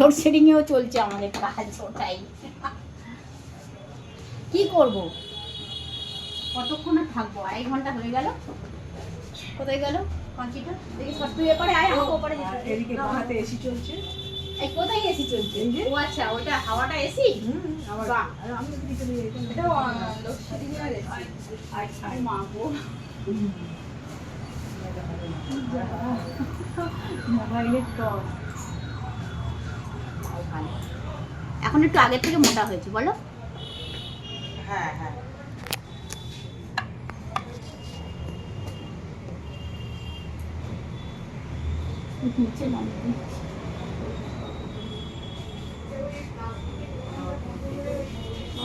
লোডশেডিংয়েও চলছে আমাদের কাজ ওটাই। কি করব? কতক্ষণ থাকব? আড়াই ঘণ্টা হয়ে গেল। কোথায় গেল? কাঁচিটা দেখি সব তুই এপারে আয় আমাকে ওপারে এদিকে না, এসি চলছে। এই কোথায় এসি চলছে? ও আচ্ছা ওটা হাওয়াটা এসি? হুম আবার আমি এদিকে চলে যাই এটা লোডশেডিংয়ের এসি। আচ্ছা মা গো। মোবাইলের টস এখন একটু আগের থেকে মোটা হয়েছে বলো। হ্যাঁ হ্যাঁ। নিচে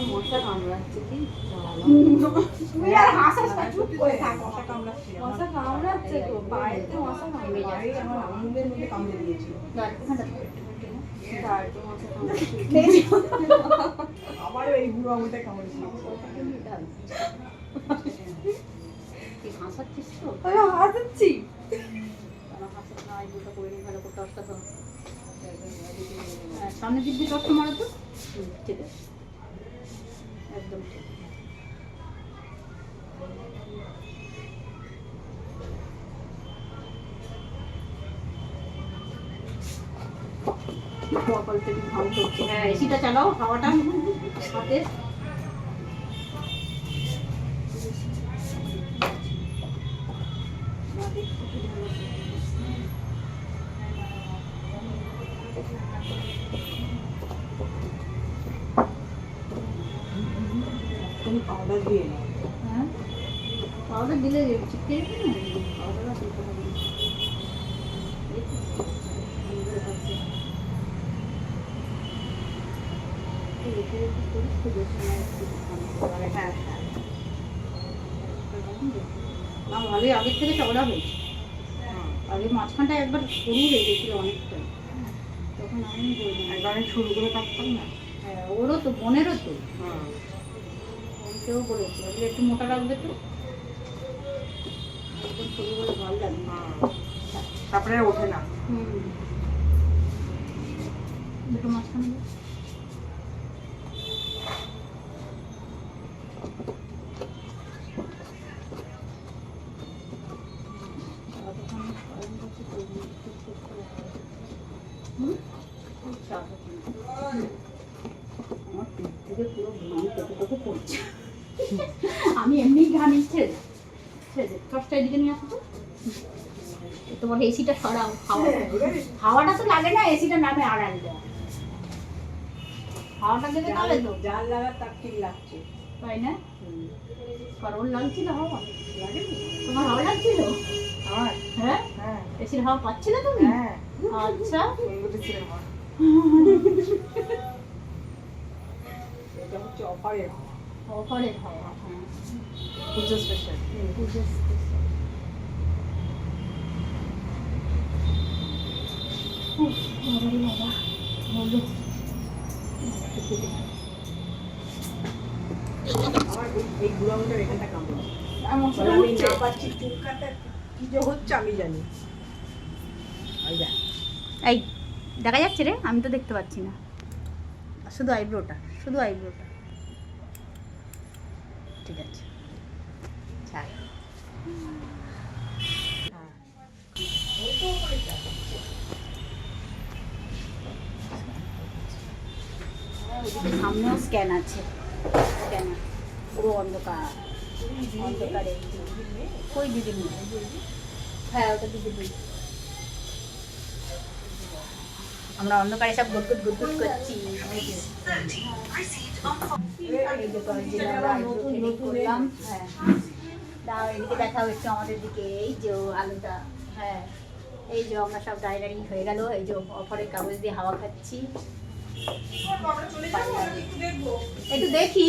মশা কামড়াচ্ছে কি মশা কামড়াচ্ছে। তো পায়েতে মশা কামড়ে আমার আঙুলের মধ্যে কামড়ে দিয়েছিল আবারও এই বুড়ো আঙুলটা কামড়ে হাসাচ্ছিস তো হাসাচ্ছি আমার হাসার না এই দুটো করে নিই ভালো করে তো সামনের দিক দিয়ে টসটা মারো তো ঠিক একদম ঠিক কপাল থেকে ঘাম করছে হ্যাঁ এসিটা চালাও হাওয়াটা। হাতে তুমি পাউডার দিয়ে হ্যাঁ? পাউডার দিলে চিপকে যাবে না? পাউডার আর দিতে হবে না। এই তো, এইগুলো হচ্ছে। এই রেখে রেখে করিস তো বেশি না একটু ভালো করে। হ্যাঁ হ্যাঁ না ভালোই আগের থেকে চওড়া হয়েছে আগে মাঝখানটা একবার সরু হয়ে গেছিল অনেকটা তখন আমি একবার শুরু করে কাটতাম না হ্যাঁ ওরও তো বোনেরও তো হ্যাঁ কেউ বলেছে ওগুলো একটু মোটা রাখবে তো একদম সরু বলে ভালো লাগে। তারপরে ওঠে না। হুম। দুটো মাঝখানে। আমার পিঠ থেকে পুরো ঘাম টোকে টোকে পড়ছে আমি এমনি ঘামি ছেড়ে। ছেড়ে এদিকে নিয়ে আসো তো। তোমার এসিটা সরাও হাওয়া হাওয়াটা তো লাগে না এসিটা নামে আড়াল দেওয়া হাওয়াটা দিলে তাহলে তো। জাল তার ঠিক লাগছে। তাই না? কারণ লাগছিল হাওয়া। লাগেনি তোমার হাওয়া লাগছিল আমার? হ্যাঁ? হ্যাঁ। এসির হাওয়া পাচ্ছিলে তুমি? হ্যাঁ। আচ্ছা। এটা হচ্ছে অফারের অফারের হাওয়া পুজো স্পেশাল বাবা, বলো। আমার এই- বুড়ো এখানটা কামড়ে আমি হচ্ছে আমি জানি দেখা যাচ্ছে রে, আমি তো দেখতে পাচ্ছি না। শুধু আইব্রোটা শুধু আইব্রোটা। ঠিক আছে। সামনেও স্ক্যান আছে। স্ক্যানার পুরো অন্ধকার। অন্ধকারে। কই দিদি হ্যাঁ ওটা দিদি আমরা অন্ধকারে সব গুটগুট গুটগুট করছি। হ্যাঁ। দাও, এদিকে দেখা হচ্ছে আমাদের দিকে। এই যে আলুটা। হ্যাঁ। এই যে আমরা সব হয়ে গেল। এই যে অফারের কাগজ দিয়ে হাওয়া খাচ্ছি। একটু দেখি।